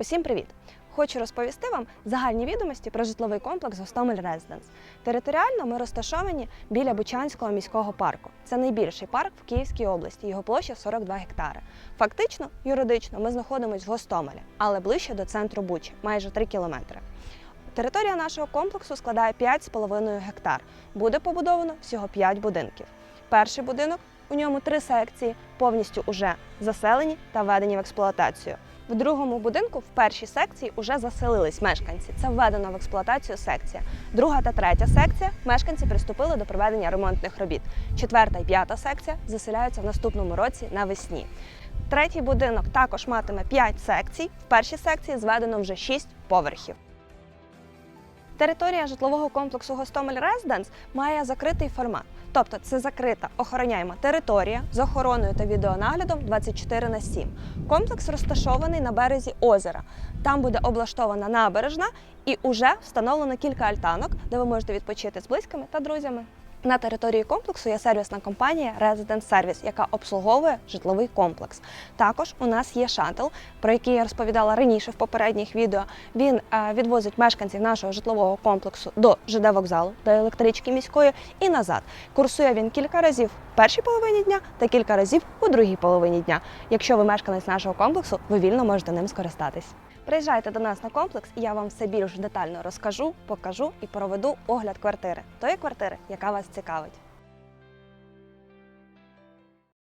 Усім привіт! Хочу розповісти вам загальні відомості про житловий комплекс Гостомель Резиденс. Територіально ми розташовані біля Бучанського міського парку. Це найбільший парк в Київській області. Його площа 42 гектари. Фактично, юридично, ми знаходимося в Гостомелі, але ближче до центру Бучі, майже 3 кілометри. Територія нашого комплексу складає 5,5 гектар. Буде побудовано всього 5 будинків. Перший будинок у ньому три секції, повністю уже заселені та введені в експлуатацію. В другому будинку в першій секції вже заселились мешканці. Це введена в експлуатацію секція. Друга та третя секція мешканці приступили до проведення ремонтних робіт. Четверта і п'ята секція заселяються в наступному році навесні. Третій будинок також матиме 5 секцій. В першій секції зведено вже 6 поверхів. Територія житлового комплексу Гостомель Резиденс має закритий формат. Тобто це закрита охороняйма територія з охороною та відеонаглядом 24 на 7. Комплекс розташований на березі озера. Там буде облаштована набережна і уже встановлено кілька альтанок, де ви можете відпочити з близькими та друзями. На території комплексу є сервісна компанія Resident Service, яка обслуговує житловий комплекс. Також у нас є шатл, про який я розповідала раніше в попередніх відео. Він е, відвозить мешканців нашого житлового комплексу до ЖД вокзалу, до електрички міської і назад. Курсує він кілька разів в першій половині дня та кілька разів у другій половині дня. Якщо ви мешканець нашого комплексу, ви вільно можете ним скористатись. Приїжджайте до нас на комплекс, і я вам все більш детально розкажу, покажу і проведу огляд квартири, тої квартири, яка вас цікавить.